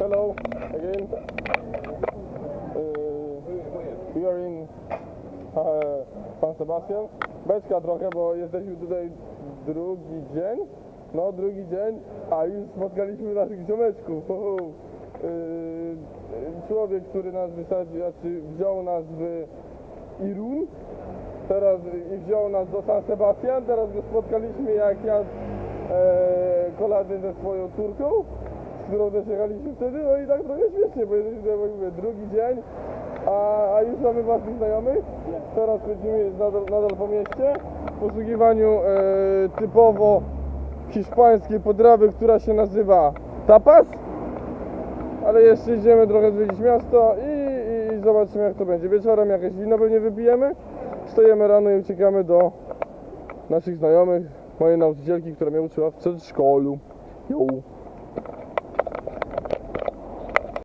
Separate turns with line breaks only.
Hello again. Uh, we are in uh, San Sebastian. Beczka trochę, bo jesteśmy tutaj drugi dzień. No, drugi dzień, a już spotkaliśmy naszych ziomeczków. Yy, człowiek, który nas wysadził, znaczy wziął nas w Irun, teraz i wziął nas do San Sebastian, teraz go spotkaliśmy jak jadł e, kolację ze swoją córką, z którą też jechaliśmy wtedy, no i tak trochę śmiesznie, bo jesteśmy tutaj, mówię, drugi dzień, a, a już mamy własnych znajomych, teraz chodzimy nadal, nadal po mieście, w poszukiwaniu e, typowo hiszpańskiej podraby, która się nazywa tapas, ale jeszcze idziemy trochę zwiedzić miasto i, i, i zobaczymy jak to będzie. Wieczorem jakieś wino pewnie wypijemy, wstajemy rano i uciekamy do naszych znajomych, mojej nauczycielki, która mnie uczyła w przedszkolu. Jo.